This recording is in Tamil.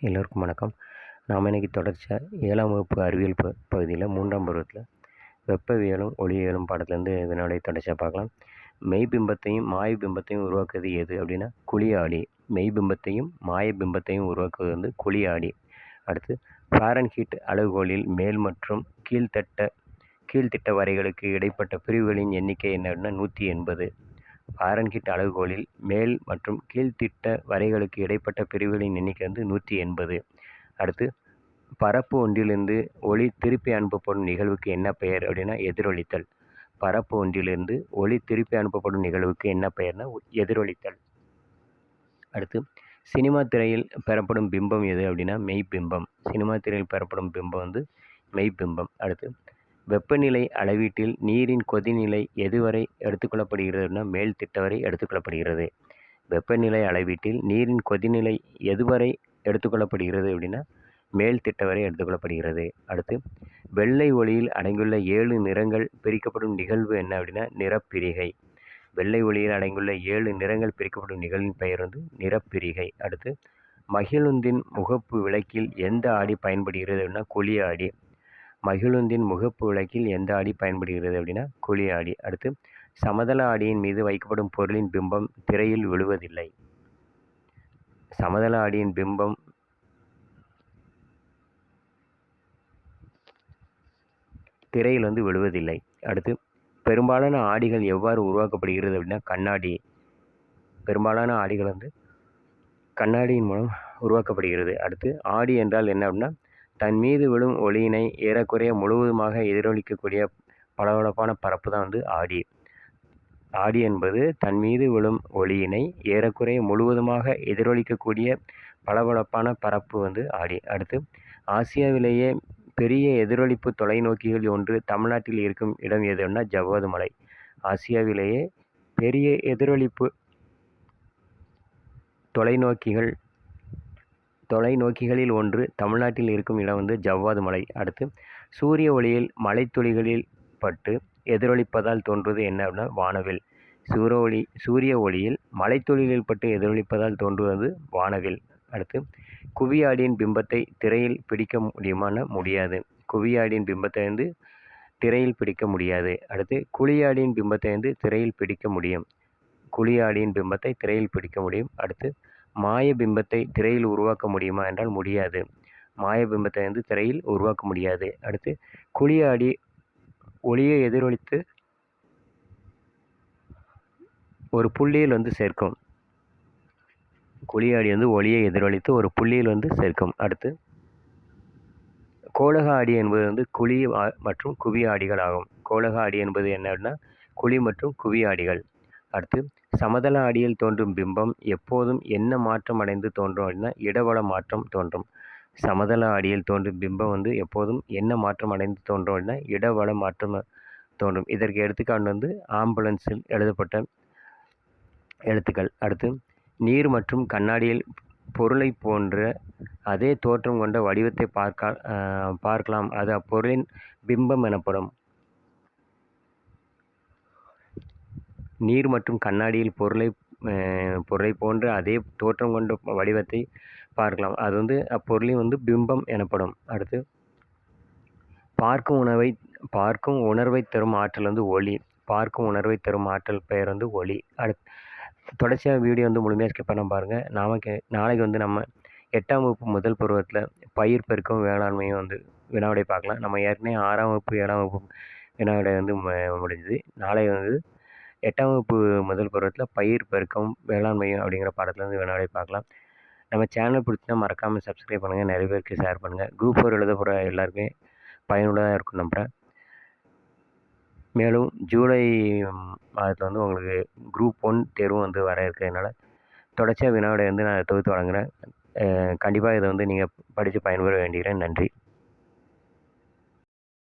எல்லோருக்கும் வணக்கம். நாம் இன்றைக்கி தொடர்ச்சியாக ஏழாம் வகுப்பு அறிவியல் ப பகுதியில் மூன்றாம் பருவத்தில் வெப்பவியலும் ஒளியியலும் பாடத்துலேருந்து இதனுடைய தொடர்ச்சியாக பார்க்கலாம். மெய்பிம்பத்தையும் மாய பிம்பத்தையும் உருவாக்குவது எது அப்படின்னா குளியாடி மெய்பிம்பத்தையும் மாய பிம்பத்தையும் உருவாக்குவது வந்து குழியாடி. அடுத்து ஃபாரன்ஹீட் அளவுகோலில் மேல் மற்றும் கீழ்த்தட்ட கீழ்த்திட்ட வரைகளுக்கு இடைப்பட்ட பிரிவுகளின் எண்ணிக்கை என்ன அப்படின்னா நூற்றி எண்பது. ஃபாரன்ஹீட் அளவுகோலில் மேல் மற்றும் கீழ்த்திட்ட வரைகளுக்கு இடைப்பட்ட பிரிவுகளின் எண்ணிக்கை வந்து நூற்றி எண்பது. அடுத்து பரப்பு ஒன்றிலிருந்து ஒளி திருப்பி அனுப்பப்படும் நிகழ்வுக்கு என்ன பெயர் அப்படின்னா எதிரொலித்தல். பரப்பு ஒன்றிலிருந்து ஒளி திருப்பி அனுப்பப்படும் நிகழ்வுக்கு என்ன பெயர்னா எதிரொலித்தல். அடுத்து சினிமா திரையில் பெறப்படும் பிம்பம் எது அப்படின்னா மெய்பிம்பம் சினிமா திரையில் பெறப்படும் பிம்பம் வந்து மெய்பிம்பம் அடுத்து வெப்பநிலை அளவீட்டில் நீரின் கொதிநிலை எதுவரை எடுத்துக்கொள்ளப்படுகிறதுனா மேல் திட்ட வரை எடுத்துக்கொள்ளப்படுகிறது. வெப்பநிலை அளவீட்டில் நீரின் கொதிநிலை எதுவரை எடுத்துக்கொள்ளப்படுகிறது அப்படின்னா மேல் திட்ட வரை எடுத்துக்கொள்ளப்படுகிறது. அடுத்து வெள்ளை ஒளியில் அடங்கியுள்ள ஏழு நிறங்கள் பிரிக்கப்படும் நிகழ்வு என்ன அப்படின்னா நிறப்பிரிகை. வெள்ளை ஒளியில் அடங்கியுள்ள ஏழு நிறங்கள் பிரிக்கப்படும் நிகழ்வின் பெயர் வந்து நிறப்பிரிகை. அடுத்து மகிழுந்தின் முகப்பு விளக்கில் எந்த ஆடி பயன்படுகிறது அப்படின்னா குழி ஆடி. மகிழுந்தின் முகப்பு விளக்கில் எந்த ஆடி பயன்படுகிறது அப்படின்னா குழி ஆடி அடுத்து சமதள ஆடியின் மீது வைக்கப்படும் பொருளின் பிம்பம் திரையில் விழுவதில்லை. சமதள ஆடியின் பிம்பம் திரையில் வந்து விழுவதில்லை. அடுத்து பெரும்பாலான ஆடிகள் எவ்வாறு உருவாக்கப்படுகிறது அப்படின்னா கண்ணாடி. பெரும்பாலான ஆடிகள் வந்து கண்ணாடியின் மூலம் உருவாக்கப்படுகிறது. அடுத்து ஆடி என்றால் என்ன அப்படின்னா தன் மீது விழும் ஒளியினை ஏறக்குறைய முழுவதுமாக எதிரொலிக்கக்கூடிய பளபளப்பான பரப்பு தான் வந்து ஆடி. ஆடி என்பது தன் மீது விழும் ஒளியினை ஏறக்குறைய முழுவதுமாக எதிரொலிக்கக்கூடிய பளபளப்பான பரப்பு வந்து ஆடி. அடுத்து ஆசியாவிலேயே பெரிய எதிரொலிப்பு தொலைநோக்கிகள் ஒன்று தமிழ்நாட்டில் இருக்கும் இடம் எதுன்னா ஜவ்வாது மலை. ஆசியாவிலேயே பெரிய எதிரொலிப்பு தொலைநோக்கிகள் தொலைநோக்கிகளில் ஒன்று தமிழ்நாட்டில் இருக்கும் இடம் வந்து ஜவ்வாது மலை. அடுத்து சூரிய ஒளியில் மலைத்துளிகளில் பட்டு எதிரொலிப்பதால் தோன்றுவது என்ன அப்படின்னா வானவில். சூரிய ஒளி சூரிய ஒளியில் மலைத்துளிகளில் பட்டு எதிரொலிப்பதால் தோன்றுவது வானவில். அடுத்து குவியாடியின் பிம்பத்தை திரையில் பிடிக்க முடியுமான முடியாது. குவியாடியின் பிம்பத்தை வந்து திரையில் பிடிக்க முடியாது. அடுத்து குழியாடியின் பிம்பத்தை வந்து திரையில் பிடிக்க முடியும். குழியாடியின் பிம்பத்தை திரையில் பிடிக்க முடியும். அடுத்து மாய பிம்பத்தை திரையில் உருவாக்க முடியுமா என்றால் முடியாது. மாய பிம்பத்தை வந்து திரையில் உருவாக்க முடியாது. அடுத்து குளியாடி ஒளியை எதிரொலித்து ஒரு புள்ளியில் வந்து சேர்க்கும். குழியாடி வந்து ஒளியை எதிரொலித்து ஒரு புள்ளியில் வந்து சேர்க்கும். அடுத்து கோலக ஆடி என்பது வந்து குழி மற்றும் குவி ஆடிகள் ஆகும். கோலக ஆடி என்பது என்ன அப்படின்னா குழி மற்றும் குவி ஆடிகள் அடுத்து சமதள ஆடியில் தோன்றும் பிம்பம் எப்போதும் என்ன மாற்றம் அடைந்து தோன்றும் அப்படின்னா இடவள மாற்றம் தோன்றும். சமதள ஆடியில் தோன்றும் பிம்பம் வந்து எப்போதும் என்ன மாற்றம் அடைந்து தோன்றும் அப்படின்னா இடவள மாற்றம் தோன்றும். இதற்கு எடுத்துக்காட்டு வந்து ஆம்புலன்ஸில் எழுதப்பட்ட எழுத்துக்கள். அடுத்து நீர் மற்றும் கண்ணாடியில் பொருளை போன்ற அதே தோற்றம் கொண்ட வடிவத்தை பார்க்க பார்க்கலாம். அது அப்பொருளின் பிம்பம் எனப்படும். நீர் மற்றும் கண்ணாடியில் பொருளை பொருளை போன்ற அதே தோற்றம் கொண்ட வடிவத்தை பார்க்கலாம். அது வந்து அப்பொருளின் வந்து பிம்பம் எனப்படும். அடுத்து பார்க்கும் உணவை பார்க்கும் உணர்வை தரும் ஆற்றல் வந்து ஒளி. பார்க்கும் உணர்வை தரும் ஆற்றல் பெயர் வந்து ஒளி. அடுத்து தொடர்ச்சியாக வீடியோ வந்து முழுமையாக ஸ்கிப் பண்ண பாருங்கள் நாமக்கு நாளைக்கு வந்து நம்ம எட்டாம் வகுப்பு முதல் பருவத்தில் பயிர் பெருக்கம் வேளாண்மையும் வந்து வினாவிடை பார்க்கலாம். நம்ம ஏற்கனவே ஆறாம் வகுப்பு ஏழாம் வகுப்பு வினாவிடை வந்து முடிஞ்சுது. நாளை வந்து எட்டாம் வகுப்பு முதல் பருவத்தில் பயிர் பெருக்கம் வேளாண்மையும் அப்படிங்கிற பாடத்தில் வந்து பார்க்கலாம். நம்ம சேனல் பிடிச்சினா மறக்காமல் சப்ஸ்கிரைப் பண்ணுங்கள் நிறைய பேருக்கு ஷேர் பண்ணுங்கள் குரூப் ஃபோர் எழுத போகிற எல்லாருக்குமே பயனுள்ளதாக இருக்கும் நம்புகிறேன் மேலும் ஜூலை மாதத்தில் வந்து உங்களுக்கு குரூப் ஒன் தேர்வும் வந்து வர இருக்கிறதுனால தொடர்ச்சியாக வினாவிடை வந்து நான் தொகுத்து வழங்குகிறேன் கண்டிப்பாக இதை வந்து நீங்கள் படித்து பயன்பெற வேண்டுகிறேன் நன்றி.